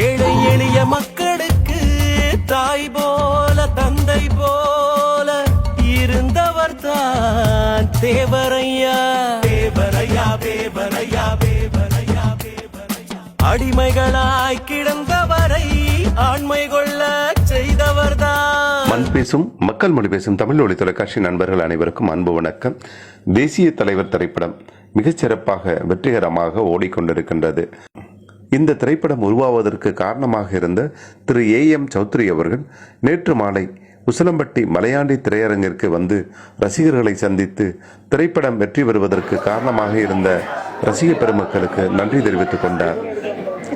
ஏழை எளிய மக்களுக்கு தாய் போல தந்தை போல இருந்தவர் தான் தேவரையா. தேவரையா தேவரையா தேவரையா தேவரையா. அடிமைகளாய் கிடந்தவரை ஆண்மை கொள்ள செய்தவர்தான் மண் பேசும் மக்கள் மொழி பேசும் தமிழ் ஒளி தொலைக்காட்சி நண்பர்கள் அனைவருக்கும் அன்பு வணக்கம். தேசிய தலைவர் திரைப்படம் மிகச் சிறப்பாக வெற்றிகரமாக ஓடிக்கொண்டிருக்கின்றது. இந்த திரைப்படம் உருவாவதற்கு காரணமாக இருந்த திரு ஏ எம் சௌத்ரி அவர்கள் நேற்று மாலை உசிலம்பட்டி மலையாண்டி திரையரங்கிற்கு வந்து ரசிகர்களை சந்தித்து திரைப்படம் வெற்றி பெறுவதற்கு காரணமாக இருந்த ரசிக பெருமக்களுக்கு நன்றி தெரிவித்துக் கொண்டார்.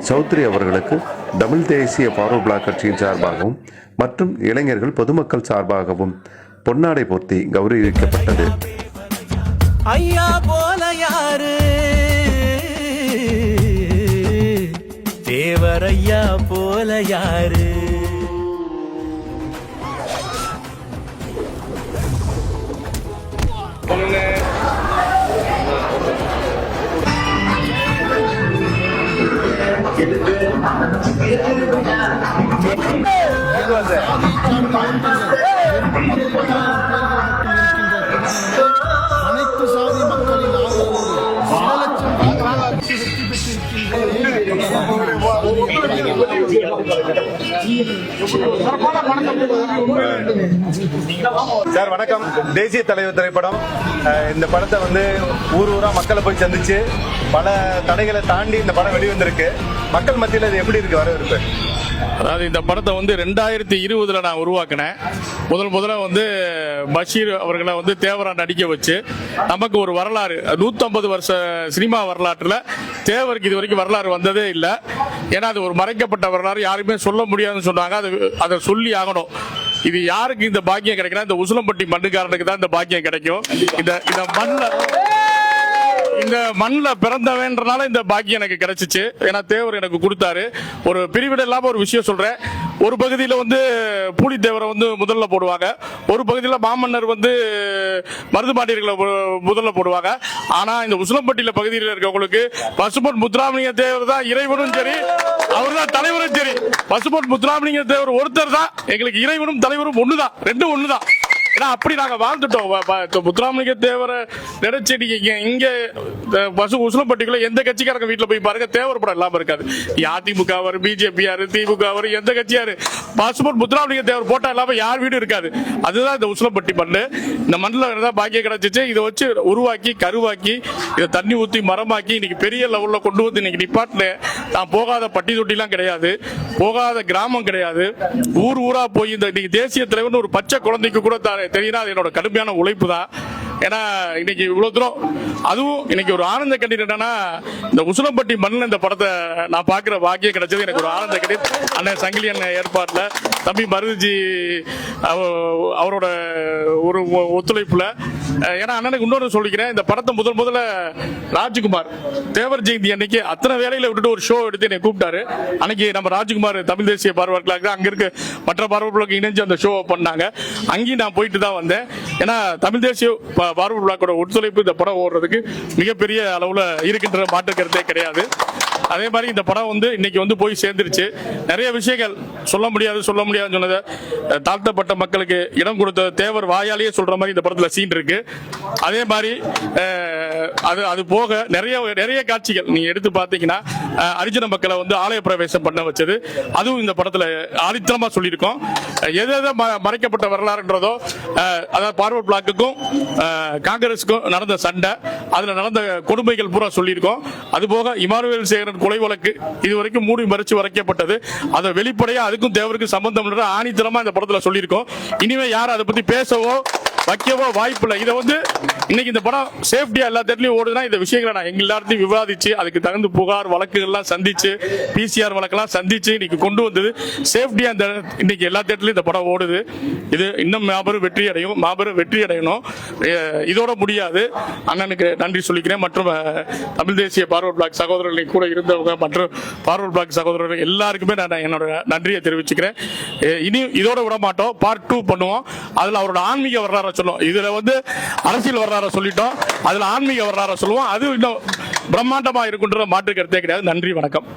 சௌத்ரி அவர்களுக்கு தமிழ் தேசிய ஃபார்வர்ட் பிளாக் கட்சியின் சார்பாகவும் மற்றும் இளைஞர்கள் பொதுமக்கள் சார்பாகவும் பொன்னாடை போர்த்தி கௌரவிக்கப்பட்டது. ஐயா போல யாரு? போல யாரு அனைத்து சாதி மக்களின் ஆதரவோடு சார் வணக்கம். தேசிய தலைவர் திரைப்படம். இந்த படத்தை வந்து ஊர் ஊரா மக்களை போய் சந்திச்சு பல தடைகளை தாண்டி இந்த படம் வெளிவந்திருக்கு. மக்கள் மத்தியில் இது எப்படி இருக்கு வரவேற்பு? அதாவது இந்த படத்தை வந்து ரெண்டாயிரத்தி இருபதுல நான் உருவாக்கினேன். முதல் முதல்ல வந்து பஷீர் அவர்களை வந்து தேவரா நடிக்க வச்சு நமக்கு ஒரு வரலாறு நூத்தம்பது வருஷ சினிமா வரலாற்றுல தேவருக்கு இது வரைக்கும் வரலாறு வந்ததே இல்லை. ஏன்னா அது ஒரு மறைக்கப்பட்ட வரலாறு யாருமே சொல்ல முடியாதுன்னு சொன்னாங்க. அது அதை சொல்லி ஆகணும். இது யாருக்கு இந்த பாக்கியம் கிடைக்குன்னா இந்த உசிலம்பட்டி மண்ணுக்காரனுக்கு தான் இந்த பாக்கியம் கிடைக்கும். இந்த இந்த மண்ணில் இந்த மண்ணில் பிறந்தவன்றனால இந்த பாக்கியம் எனக்கு கிடைச்சிச்சு. ஏன்னா தேவர் எனக்கு கொடுத்தாரு. ஒரு பிரிவிட இல்லாம ஒரு விஷயம் சொல்றேன். ஒரு பகுதியில் வந்து பூலித்தேவரை வந்து முதல்ல போடுவாங்க. ஒரு பகுதியில் மாமன்னர் வந்து மருது பாண்டியர்களை முதல்ல போடுவாங்க. ஆனா இந்த உசிலம்பட்டியில பகுதியில் இருக்கவங்களுக்கு பசுபொன் முத்துராமலிங்க தேவர் தான் இறைவனும் சரி அவர் தான் தலைவரும் சரி. பசுபொன் முத்துராமலிங்க தேவர் ஒருத்தர் தான். எங்களுக்கு இறைவனும் தலைவரும் ஒண்ணுதான். ரெண்டும் ஒண்ணுதான். ஏன்னா அப்படி நாங்க வாழ்ந்துட்டோம். முத்துராமலிங்க தேவரை நினைச்சு நீங்க இங்க- பசு உசுலப்பட்டிக்குள்ள எந்த கட்சிக்காரங்க வீட்டுல போய் பாருங்க தேவர் படம் இல்லாம இருக்காது. அதிமுக அவர் பிஜேபி யாரு திமுக அவர் எந்த கட்சியாரு பாஸ்போர்ட் முத்துராமலிங்க தேவர் போட்டா இல்லாம யார் வீடும் இருக்காது. அதுதான் இந்த உசுலப்பட்டி மண்ணு. இந்த மண்ணில் தான் பாக்கியம் கிடைச்சிச்சு. இதை வச்சு உருவாக்கி கருவாக்கி இதை தண்ணி ஊத்தி மரமாக்கி இன்னைக்கு பெரிய லெவல்ல கொண்டு வந்து இன்னைக்கு நிப்பாட்டின நான் போகாத பட்டி தொட்டிலாம் கிடையாது. போகாத கிராமம் கிடையாது. ஊர் ஊரா போய் இந்த தேசிய தலைவர்னு ஒரு பச்சை குழந்தைக்கு கூட தா- அது என்னோட கடுமையான உழைப்பு தான் ஏன்னா இன்னைக்கு இவ்வளவு தூரம் அதுவும் இன்னைக்கு ஒரு ஆனந்த கண்ணீர் என்னன்னா இந்த உசிலம்பட்டி மண்ணில் இந்த படத்தை நான் பார்க்குற பாக்கியம் கிடைச்சது. எனக்கு ஒரு ஆனந்த கண்ணீர். அண்ணன் சங்கிலி அண்ணன் ஏற்பாட்டில் தம்பி மருதுஜி அவரோட ஒரு ஒ- ஒத்துழைப்புல. ஏன்னா அண்ணனுக்கு இன்னொன்று சொல்லிக்கிறேன் இந்த படத்தை முதல் முதல்ல ராஜ்குமார் தேவர் ஜெயந்தி அன்னைக்கு அத்தனை வேலையில விட்டுட்டு ஒரு ஷோ எடுத்து என்னை கூப்பிட்டாரு. அன்னைக்கு நம்ம ராஜ்குமார் தமிழ் தேசிய பார்வையாளர்களாக அங்க இருக்க மற்ற பார்வையாளர்களுக்கு இணைஞ்சு அந்த ஷோவை பண்ணாங்க. அங்கேயும் நான் போயிட்டு தான் வந்தேன். ஏன்னா தமிழ் தேசிய ப- விழாக்கோட ஒத்துழைப்பு இந்த படம் ஓடுறதுக்கு மிகப்பெரிய அளவுல இருக்கின்ற மாற்று கருத்தே கிடையாது. அதே மாதிரி இந்த படம் வந்து இன்னைக்கு வந்து போய் சேர்ந்துருச்சு. நிறைய விஷயங்கள் சொல்ல முடியாது சொல்ல முடியாதுன்னு சொன்னதை தாழ்த்தப்பட்ட மக்களுக்கு இடம் கொடுத்த தேவர் வாயாலேயே சொல்ற மாதிரி இந்த படத்துல சீன் இருக்கு. அதே மாதிரி அது அது போக நிறைய நிறைய காட்சிகள் நீங்க எடுத்து பார்த்தீங்கன்னா அரிஜன மக்களை வந்து ஆலய பிரவேசம் பண்ண வச்சது. அதுவும் இந்த படத்துல ஆதித்தனமா சொல்லியிருக்கோம். அஹ், எது எதை ம- மறைக்கப்பட்ட வரலாறுன்றதோ அதாவது பார்வர்ட் பிளாக்குக்கும் காங்கிரஸுக்கும் நடந்த சண்டை அதுல நடந்த கொடுமைகள் பூரா சொல்லியிருக்கோம். அது போக இமானுவேல் சேகரன் கொலை வழக்கு இது வரைக்கும் மூடி மறைச்சு வரைக்கப்பட்டது. அதை வெளிப்படையா அதுக்கும் தேவருக்கும் சம்பந்தம் ஆணித்தனமா இந்த படத்துல சொல்லியிருக்கோம். இனிமே யாரும் அதை பத்தி பேசவோ வைக்கவோ வாய்ப்பு இல்லை இதை வந்து இன்னைக்கு இந்த படம் சேஃப்டியா எல்லா தேட்டலையும் ஓடுதுன்னா இந்த விஷயங்களை நான் எங்க எல்லாத்தையும் விவாதிச்சு அதுக்கு தகுந்த புகார் வழக்குகள்லாம் சந்திச்சு பிசிஆர் வழக்கெல்லாம் சந்திச்சு இன்னைக்கு கொண்டு வந்தது. சேஃப்டியா இந்த இன்னைக்கு எல்லா தேட்டர்லயும் இந்த படம் ஓடுது. இது இன்னும் மாபெரும் வெற்றி அடையும் மாபெரும் வெற்றி அடையணும் இதோட முடியாது. அண்ணனுக்கு நன்றி சொல்லிக்கிறேன். மற்றும் தமிழ் தேசிய பார்வர்ட் பிளாக் சகோதரர்கள் கூட இருந்தவங்க மற்றும் பார்வர்ட் பிளாக் சகோதரர்கள் எல்லாருக்குமே நான் என்னோட நன்றியை தெரிவிச்சுக்கிறேன். இனி இதோட விட மாட்டோம் பார்ட் டூ பண்ணுவோம். அதுல அவரோட ஆன்மீக வரலாறு சொல்லுவோம் இதுல வந்து அரசியல் வரலாறை சொல்லிட்டோம். அதுல ஆன்மீக வரலாறை சொல்லுவோம். அது இன்னும் பிரம்மாண்டமா இருக்குன்ற மாற்று கருத்தே கிடையாது. நன்றி வணக்கம்.